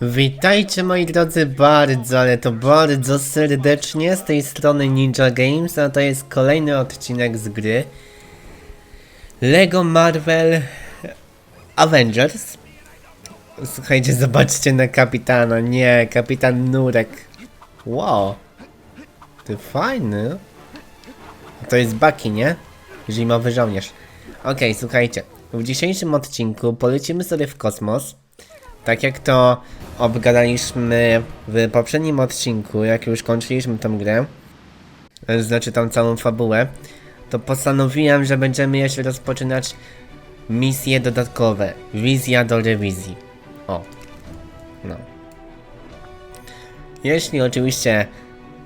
Witajcie moi drodzy bardzo, ale to bardzo serdecznie z tej strony Ninja Games, a to jest kolejny odcinek z gry LEGO Marvel Avengers. Słuchajcie, zobaczcie na kapitana, nie, kapitan Nurek. Wow, ty fajny. To jest Bucky, nie? Zimowy żołnierz. Okej, słuchajcie, w dzisiejszym odcinku polecimy sobie w kosmos. Tak jak to obgadaliśmy w poprzednim odcinku, jak już kończyliśmy tą grę, e, znaczy tą całą fabułę, to postanowiłem, że będziemy jeszcze rozpoczynać misje dodatkowe. Wizja do rewizji. O. No. Jeśli oczywiście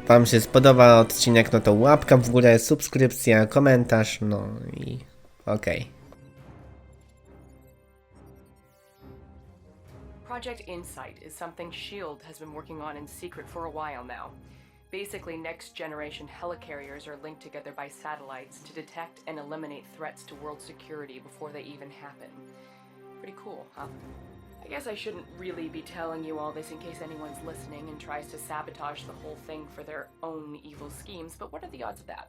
Wam się spodoba odcinek, no to łapka w górę, subskrypcja, komentarz, no i okej. Project Insight is something SHIELD has been working on in secret for a while now. Basically, next generation helicarriers are linked together by satellites to detect and eliminate threats to world security before they even happen. Pretty cool, huh? I guess I shouldn't really be telling you all this in case anyone's listening and tries to sabotage the whole thing for their own evil schemes, but what are the odds of that?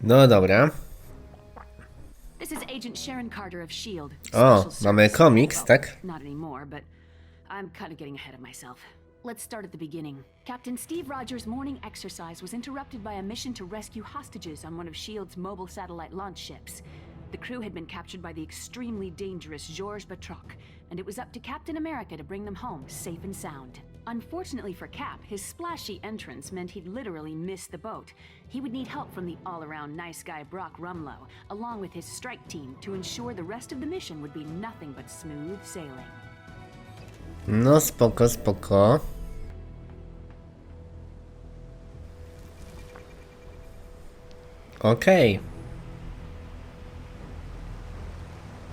No dobra. This is Agent Sharon Carter of S.H.I.E.L.D. O, oh, Special mamy komiks, tak? Not anymore, but I'm kind of getting ahead of myself. Let's start at the beginning. Captain Steve Rogers' morning exercise was interrupted by a mission to rescue hostages on one of S.H.I.E.L.D.'s mobile satellite launch ships. The crew had been captured by the extremely dangerous Georges Batroc, and it was up to Captain America to bring them home safe and sound. Unfortunately for Cap, his splashy entrance meant he'd literally miss the boat. He would need help from the all around nice guy Brock Rumlow, along with his strike team, to ensure the rest of the mission would be nothing but smooth sailing. No spoko, spoko. Okej.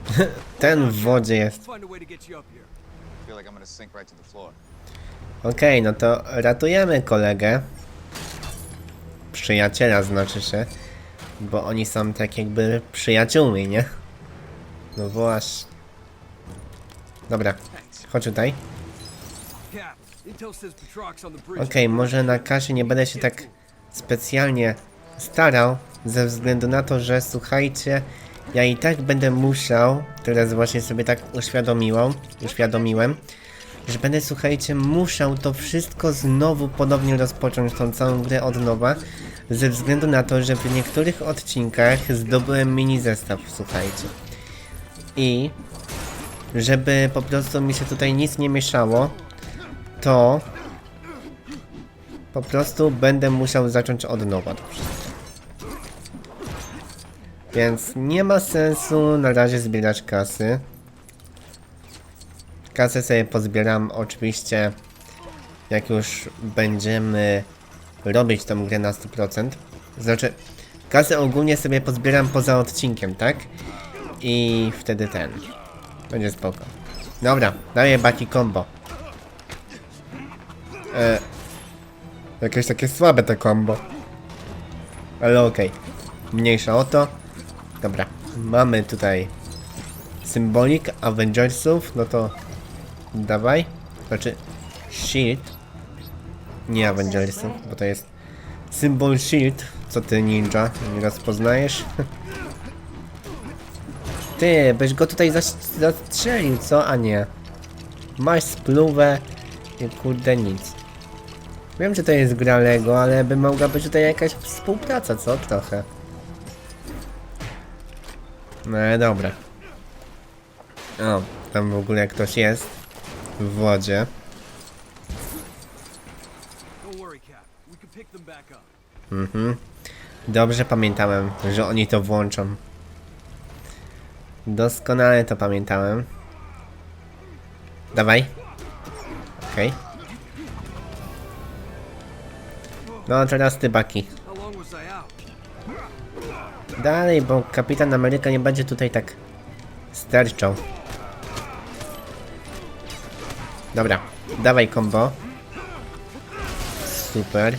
Ten w wodzie jest. Find a way to get you up here. I feel like I'm gonna sink right to the floor. Okej, no to ratujemy kolegę. Przyjaciela znaczy się. Bo oni są tak jakby przyjaciółmi, nie? No właśnie. Dobra, chodź tutaj. Okej, może na kasie nie będę się tak specjalnie starał, ze względu na to, że słuchajcie, ja i tak będę musiał, teraz właśnie sobie tak uświadomiłem, uświadomiłem, że będę, słuchajcie, musiał to wszystko znowu ponownie rozpocząć, tą całą grę od nowa, ze względu na to, że w niektórych odcinkach zdobyłem mini zestaw, słuchajcie. I żeby po prostu mi się tutaj nic nie mieszało, to po prostu będę musiał zacząć od nowa. Więc nie ma sensu na razie zbierać kasy. Kasę sobie pozbieram oczywiście jak już będziemy robić tą grę na 100%. Znaczy, kasę ogólnie sobie pozbieram poza odcinkiem, tak? I wtedy ten. Będzie spoko. Dobra, daję baki combo. E, Jakieś takie słabe te combo. Ale okej. Mniejsza o to. Dobra. Mamy tutaj symbolik Avengersów. No to dawaj. Znaczy Shield. Nie Avengersów, bo to jest symbol Shield. Co ty ninja? Nie rozpoznajesz? Ty, byś go tutaj zas- zastrzelił, co? A nie. Masz spluwę i kurde nic. Wiem, że to jest gra Lego, ale by mogła być tutaj jakaś współpraca, co? Trochę. No dobra. O, tam w ogóle ktoś jest. W wodzie. Mhm. Dobrze pamiętałem, że oni to włączą. Doskonale to pamiętałem. Dawaj. Okej. No teraz ty, Baki. Dalej, bo kapitan Ameryka nie będzie tutaj tak sterczał. Dobra, dawaj combo. Super.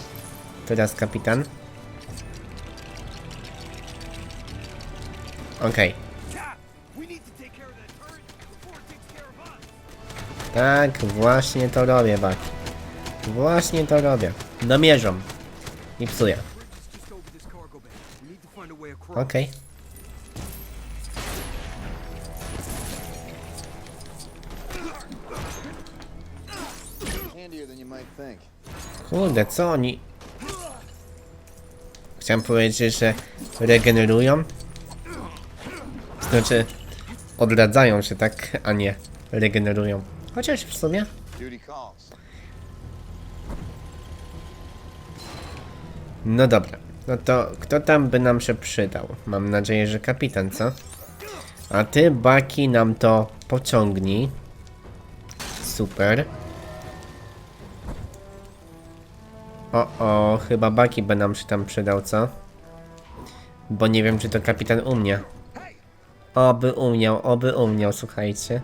Teraz kapitan. Okej. Okay. Tak, właśnie to robię, Bak. Właśnie to robię. Namierzam. I psuję. Okej. Okay. Kurde, co oni... Chciałem powiedzieć, że regenerują. Znaczy, odradzają się, tak, a nie regenerują. Chociaż w sumie... No dobra. No to kto tam by nam się przydał? Mam nadzieję, że kapitan, co? A ty, Baki, nam to pociągnij. Super. O, o, chyba Baki by nam się tam przydał, co? Bo nie wiem, czy to kapitan umie. Oby umiał, oby umiał, słuchajcie.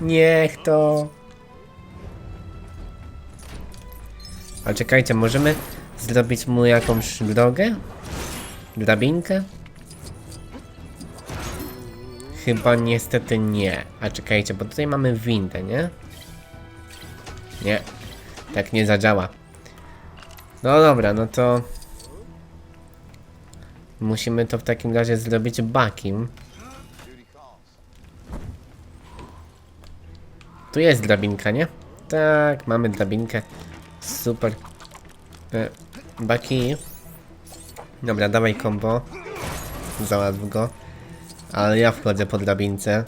Niech to... A czekajcie, możemy zrobić mu jakąś drogę? Drabinkę? Chyba niestety nie. A czekajcie, bo tutaj mamy windę, nie? Nie. Tak nie zadziała. No dobra, no to... Musimy to w takim razie zrobić bakim. Tu jest drabinka, nie? Tak, mamy drabinkę. Super. E, Baki. Dobra, dawaj combo. Załatw go. Ale ja wchodzę po drabince.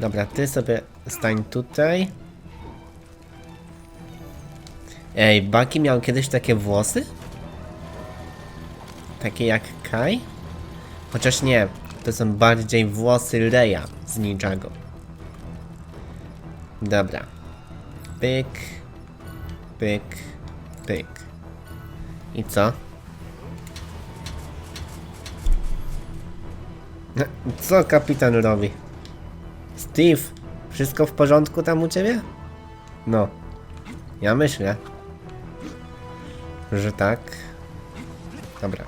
Dobra, ty sobie stań tutaj. Ej, Baki miał kiedyś takie włosy? Takie jak Kai? Chociaż nie, to są bardziej włosy Reya z Ninjago. Dobra. Pyk. Pyk. Pyk. I co? No, Co kapitan robi? Steve, wszystko w porządku tam u ciebie? No. Ja myślę. Że tak. Dobra.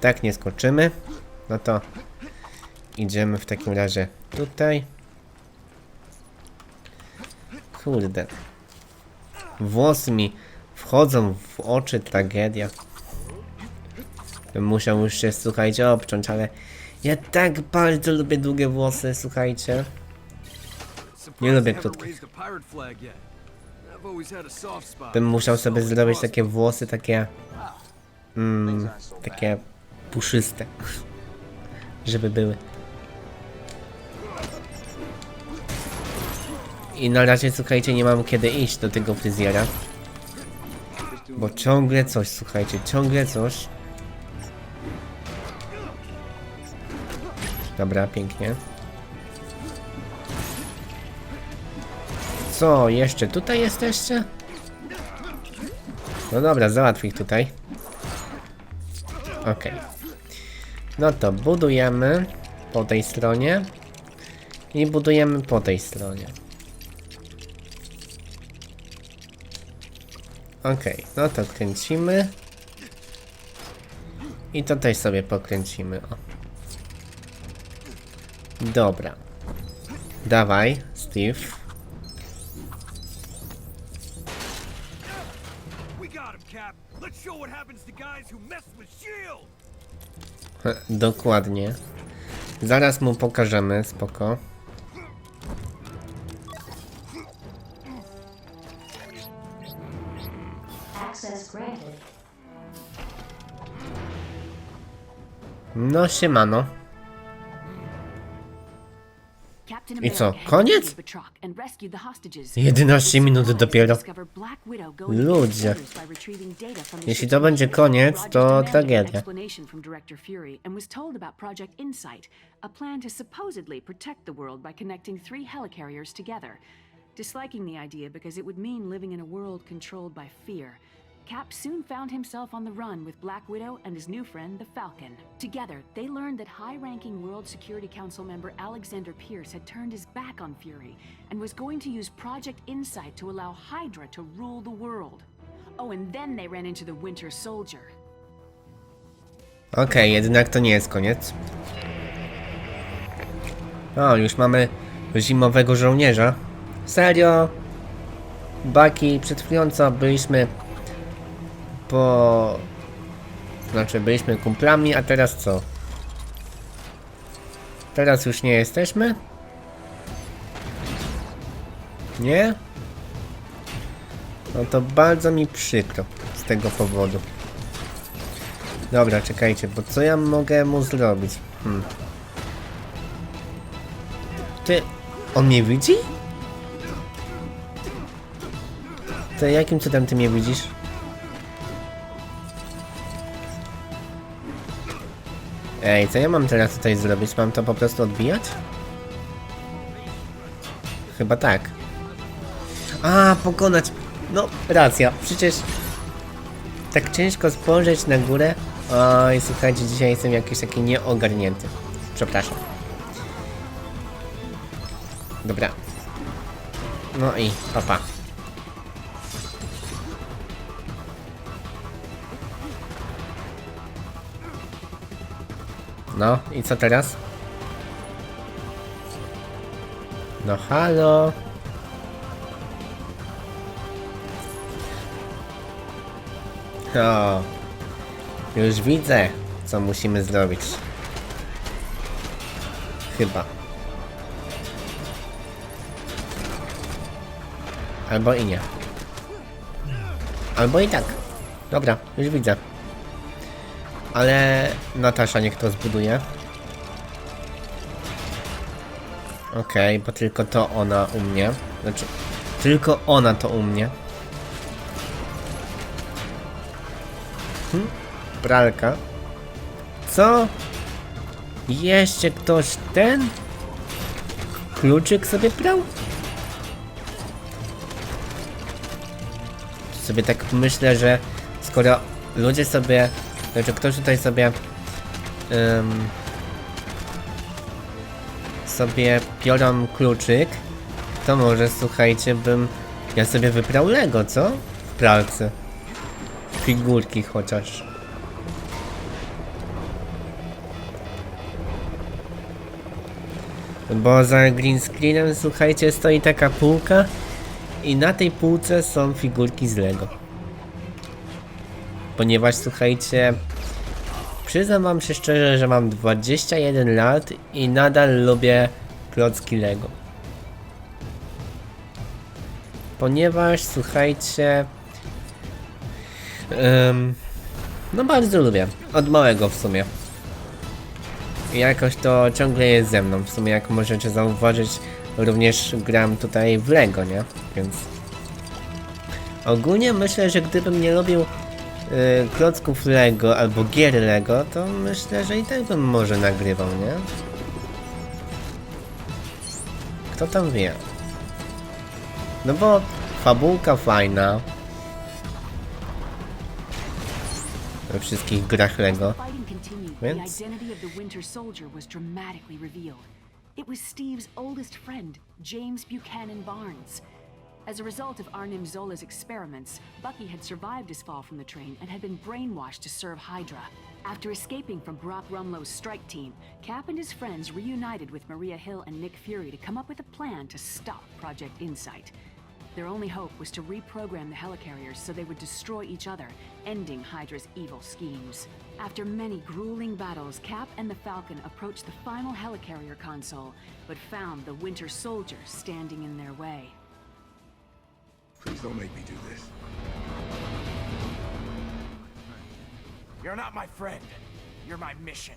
Tak nie skoczymy. No to idziemy w takim razie tutaj. Kurde. Włosy mi wchodzą w oczy, tragedia. Musiał już się, słuchajcie, obciąć, ale ja tak bardzo lubię długie włosy, słuchajcie. Nie lubię krótkich. Bym musiał sobie zrobić takie włosy, takie, bad. takie puszyste. Żeby były. I na razie, słuchajcie, nie mam kiedy iść do tego fryzjera. Bo ciągle coś, słuchajcie, ciągle coś. Dobra, pięknie. Co, jeszcze tutaj jesteście? No dobra, załatw ich tutaj. Okej. No to budujemy po tej stronie. I budujemy po tej stronie. Okej, no to kręcimy. I też sobie pokręcimy. O. Dobra. Dawaj, Steve. Dokładnie. Zaraz mu pokażemy, spoko. No siemano. I co, koniec? defeated Batroc and rescued the hostages. 11 minut dopiero. Ludzie. Jeśli to będzie koniec, to tragedia. a plan to supposedly protect the world by connecting three helicarriers together. Disliking the idea because it would mean living in a world controlled by fear. Cap soon found himself on the run with Black Widow and his new friend, the Falcon. Together, they learned that high ranking World Security Council member Alexander Pierce had turned his back on Fury and was going to use Project Insight to allow Hydra to rule the world. Oh, and then they ran into the Winter Soldier. Okej, jednak to nie jest koniec. O, już mamy zimowego żołnierza. Serio? Baki, przed chwilą co byliśmy po... Znaczy byliśmy kumplami, a teraz co? Teraz już nie jesteśmy? Nie? No to bardzo mi przykro z tego powodu. Dobra, czekajcie, bo co ja mogę mu zrobić? Hmm. Ty, on mnie widzi? To jakim cudem ty mnie widzisz? Ej, co ja mam teraz tutaj zrobić? Mam to po prostu odbijać? Chyba tak. A, pokonać. No, racja. Przecież tak ciężko spojrzeć na górę. Oj, słuchajcie, dzisiaj jestem jakiś taki nieogarnięty. Przepraszam. Dobra. No i papa. No i co teraz? No halo. O, już widzę, co musimy zrobić. Chyba. Albo i nie. Albo i tak. Dobra, już widzę. Ale Natasza niech to zbuduje. Okej, bo tylko to ona u mnie. Znaczy, tylko ona to u mnie. Hm? Pralka. Co? Jeszcze ktoś ten? Kluczyk sobie brał? Sobie tak myślę, że skoro ludzie sobie, znaczy ktoś tutaj sobie ym, sobie biorą kluczyk, to może słuchajcie bym ja sobie wybrał Lego, co? W pralce. Figurki chociaż. Bo za green screenem, słuchajcie, stoi taka półka i na tej półce są figurki z Lego. Ponieważ, słuchajcie, przyznam wam się szczerze, że mam 21 lat i nadal lubię klocki Lego. Ponieważ, słuchajcie, em, no bardzo lubię. Od małego w sumie. Jakoś to ciągle jest ze mną. W sumie jak możecie zauważyć, również gram tutaj w Lego, nie? Więc ogólnie myślę, że gdybym nie lubił klocków Lego albo gier Lego, to myślę, że i tak bym może nagrywał, nie? Kto tam wie? No bo fabułka fajna. We wszystkich grach Lego. Więc-. It was Steve's oldest friend, James Buchanan Barnes. As a result of Arnim Zola's experiments, Bucky had survived his fall from the train and had been brainwashed to serve Hydra. After escaping from Brock Rumlow's strike team, Cap and his friends reunited with Maria Hill and Nick Fury to come up with a plan to stop Project Insight. Their only hope was to reprogram the helicarriers so they would destroy each other, ending Hydra's evil schemes. After many grueling battles, Cap and the Falcon approached the final helicarrier console, but found the Winter Soldier standing in their way. Please don't make me do this. You're not my friend. You're my mission.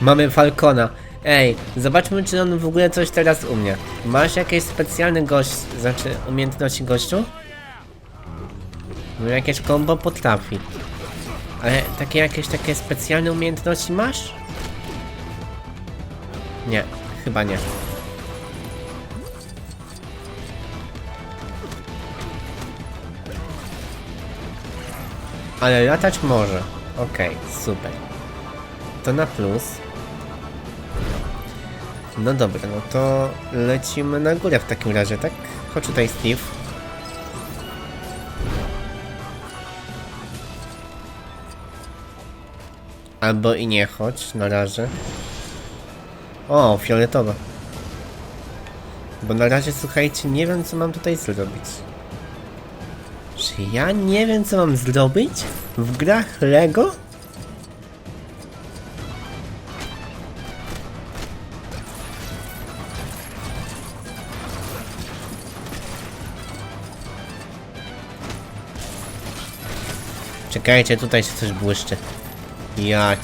Mamy Falcona. Ej, zobaczmy czy on w ogóle coś teraz umie. Masz jakieś specjalne gość, znaczy umiejętności gościu? No jakieś combo potrafi. Ale takie jakieś takie specjalne umiejętności masz? Nie, chyba nie. Ale latać może. Okej, super. To na plus. No dobra, no to lecimy na górę w takim razie, tak? Chodź tutaj, Steve. Albo i nie chodź na razie. O, fioletowa. Bo na razie, słuchajcie, nie wiem co mam tutaj zrobić. Czy ja nie wiem co mam zrobić? W grach Lego? Czekajcie, tutaj się coś błyszczy. Jać.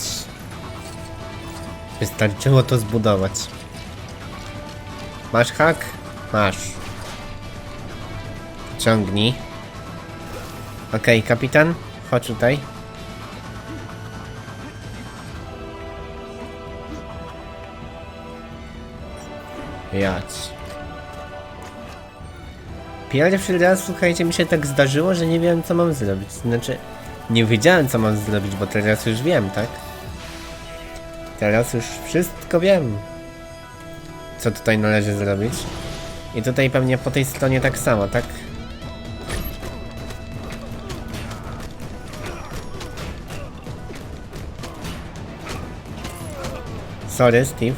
Wystarczyło to zbudować. Masz hak? Masz. Ciągnij. Okej, kapitan, chodź tutaj. Jać. Pierwszy raz, słuchajcie, mi się tak zdarzyło, że nie wiem co mam zrobić. Znaczy, nie wiedziałem co mam zrobić, bo teraz już wiem, tak? Teraz już wszystko wiem. Co tutaj należy zrobić. I tutaj pewnie po tej stronie tak samo, tak? Sorry, Steve.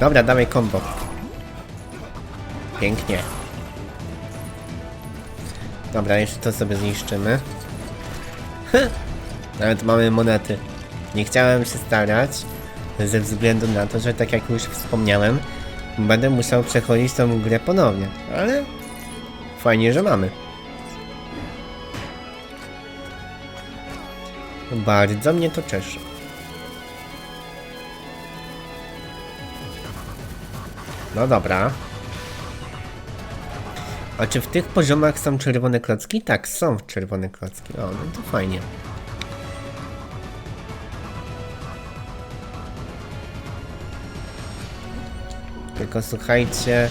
Dobra, dawaj combo. Pięknie. Dobra, jeszcze to sobie zniszczymy. Nawet mamy monety. Nie chciałem się starać, ze względu na to, że tak jak już wspomniałem, będę musiał przechodzić tą grę ponownie, ale fajnie, że mamy. Bardzo mnie to cieszy. No dobra. A czy w tych poziomach są czerwone klocki? Tak, są czerwone klocki. O, no to fajnie. Tylko słuchajcie,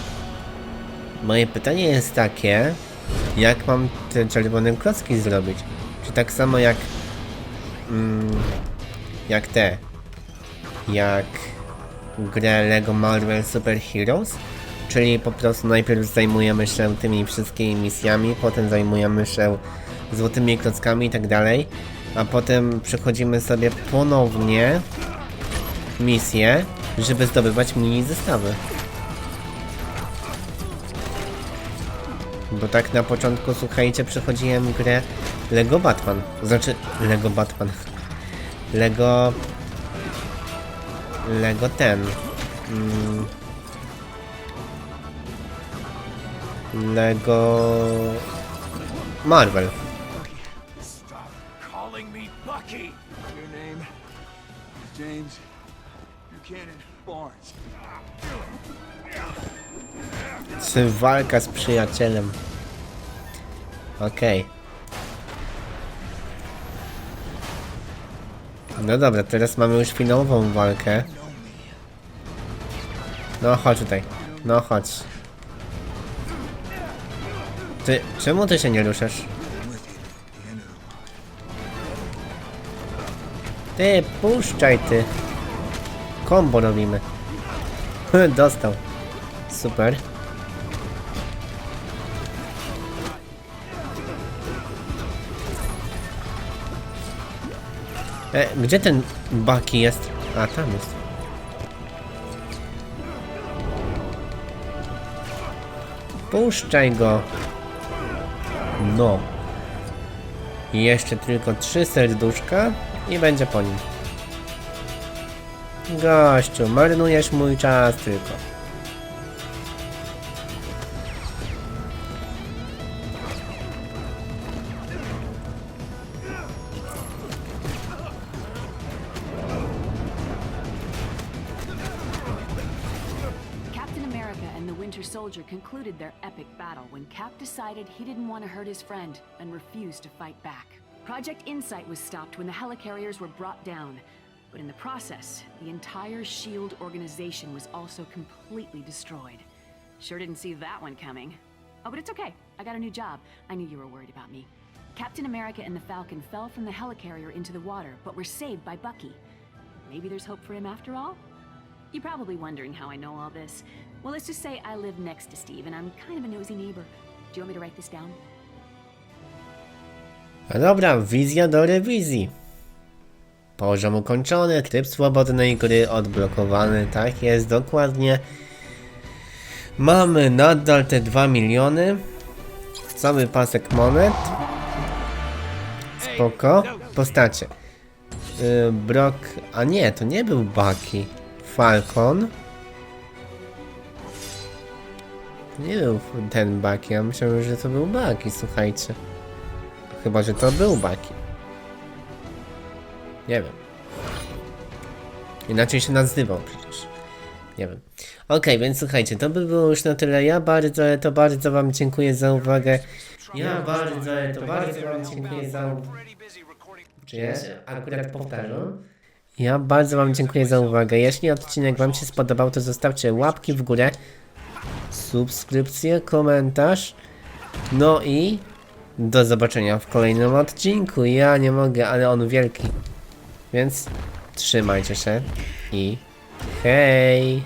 moje pytanie jest takie, jak mam te czerwone klocki zrobić? Czy tak samo jak mm, jak te jak grę Lego Marvel Super Heroes? Czyli po prostu najpierw zajmujemy się tymi wszystkimi misjami, potem zajmujemy się złotymi klockami i tak dalej, a potem przechodzimy sobie ponownie misję, żeby zdobywać mini zestawy. Bo tak na początku, słuchajcie, przechodziłem grę Lego Batman. Znaczy, Lego Batman. Lego... Lego ten. Mm. Lego... Marvel. James Buchanan Barnes. Czy walka z przyjacielem? Okej. No dobra, teraz mamy już finałową walkę. No chodź tutaj. No chodź. Ty, czemu ty się nie ruszasz? Ty, puszczaj ty. Kombo robimy. Dostał. Super. E, gdzie ten Baki jest? A, tam jest. Puszczaj go. No. Jeszcze tylko trzy serduszka i będzie po nim. Gościu, marnujesz mój czas tylko. Soldier concluded their epic battle when Cap decided he didn't want to hurt his friend and refused to fight back. Project Insight was stopped when the helicarriers were brought down, but in the process, the entire S.H.I.E.L.D. Organization was also completely destroyed. Sure didn't see that one coming. Oh, but it's okay. I got a new job. I knew you were worried about me. Captain America and the Falcon fell from the helicarrier into the water, but were saved by Bucky. Maybe there's hope for him after all? You're probably wondering how I know all this. Well, let's just say I live next to Steve, and I'm kind of a nosy neighbor. Do you want me to write this down? Dobra, wizja do rewizji. Poziom ukończony, tryb swobodnej gry odblokowany, tak jest, dokładnie. Mamy nadal te 2 miliony. Cały pasek monet. Spoko. Postacie. Yy, a nie, to nie był Bucky. Falcon. Nie był ten Bucky, ja myślałem, że to był Bucky, słuchajcie. Chyba, że to był Bucky. Nie wiem. Inaczej się nazywał przecież. Nie wiem. Okej, więc słuchajcie, to by było już na tyle. Ja bardzo, to bardzo wam dziękuję za uwagę. Ja bardzo, to bardzo wam dziękuję za uwagę. Czy ja akurat powtarzam? Ja bardzo wam dziękuję za uwagę. Jeśli odcinek wam się spodobał, to zostawcie łapki w górę, subskrypcję, komentarz. No i do zobaczenia w kolejnym odcinku. Ja nie mogę, ale on wielki. Więc trzymajcie się i hej!